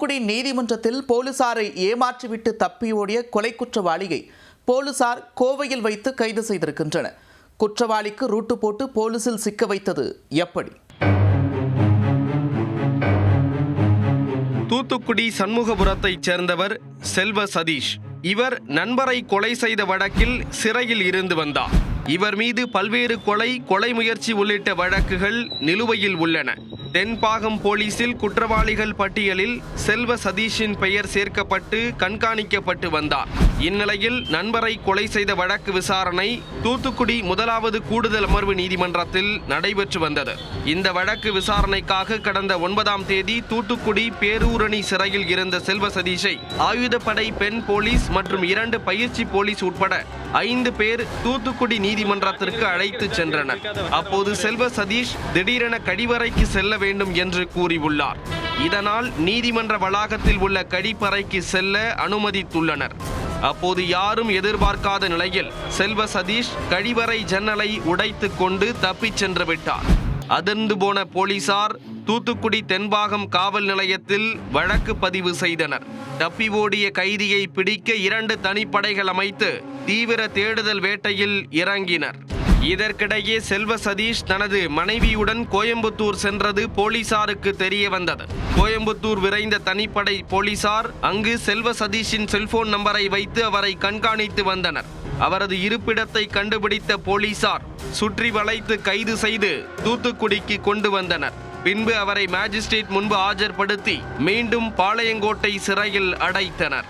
தூத்துக்குடி நீதிமன்றத்தில் போலீசாரை ஏமாற்றிவிட்டு தப்பியோடிய கொலை குற்றவாளியை போலீசார் கோவையில் வைத்து கைது செய்திருக்கின்றனர். குற்றவாளிக்கு ரூட்டு போட்டு போலீசில் சிக்க வைத்தது எப்படி? தூத்துக்குடி சண்முகபுரத்தைச் சேர்ந்தவர் செல்வ சதீஷ். இவர் நண்பரை கொலை செய்த வழக்கில் சிறையில் இருந்து வந்தார். இவர் மீது பல்வேறு கொலை கொலை முயற்சி உள்ளிட்ட வழக்குகள் நிலுவையில் உள்ளன. தென்பாகம் போலீசில் குற்றவாளிகள் பட்டியலில் செல்வ சதீஷின் பெயர் சேர்க்கப்பட்டு கண்காணிக்கப்பட்டு வந்தார். இந்நிலையில் நண்பரை கொலை செய்த வழக்கு விசாரணை தூத்துக்குடி முதலாவது கூடுதல் அமர்வு நீதிமன்றத்தில் நடைபெற்று வந்தது. இந்த வழக்கு விசாரணைக்காக கடந்த ஒன்பதாம் தேதி தூத்துக்குடி பேரூரணி சிறையில் இருந்த செல்வ சதீஷை ஆயுதப்படை பெண் போலீஸ் மற்றும் இரண்டு பயிற்சி போலீஸ் உட்பட ஐந்து பேர் தூத்துக்குடி நீதிமன்றத்திற்கு அழைத்து சென்றனர். அப்போது செல்வ சதீஷ் திடீரென கடிவறைக்கு செல்ல வேண்டும் என்று கூறியுள்ளார். இதனால் நீதிமன்ற வளாகத்தில் உள்ள கடிப்பறைக்கு செல்ல அனுமதித்துள்ளனர். அப்போது யாரும் எதிர்பார்க்காத நிலையில் செல்வ சதீஷ் கழிவறை ஜன்னலை உடைத்து கொண்டு தப்பிச் சென்று விட்டார். அதிர்ந்து போன போலீசார் தூத்துக்குடி தென்பாகம் காவல் நிலையத்தில் வழக்கு பதிவு செய்தனர். தப்பி ஓடிய கைதியை பிடிக்க இரண்டு தனிப்படைகள் அமைத்து தீவிர தேடுதல் வேட்டையில் இறங்கினர். இதற்கிடையே செல்வ சதீஷ் தனது மனைவியுடன் கோயம்புத்தூர் சென்றது போலீசாருக்கு தெரிய வந்தது. கோயம்புத்தூர் விரைந்த தனிப்படை போலீசார் அங்கு செல்வ சதீஷின் செல்போன் நம்பரை வைத்து அவரை கண்காணித்து வந்தனர். அவரது இருப்பிடத்தை கண்டுபிடித்த போலீசார் சுற்றி வளைத்து கைது செய்து தூத்துக்குடிக்கு கொண்டு வந்தனர். பின்பு அவரை மேஜிஸ்ட்ரேட் முன்பு ஆஜர்படுத்தி மீண்டும் பாளையங்கோட்டை சிறையில் அடைத்தனர்.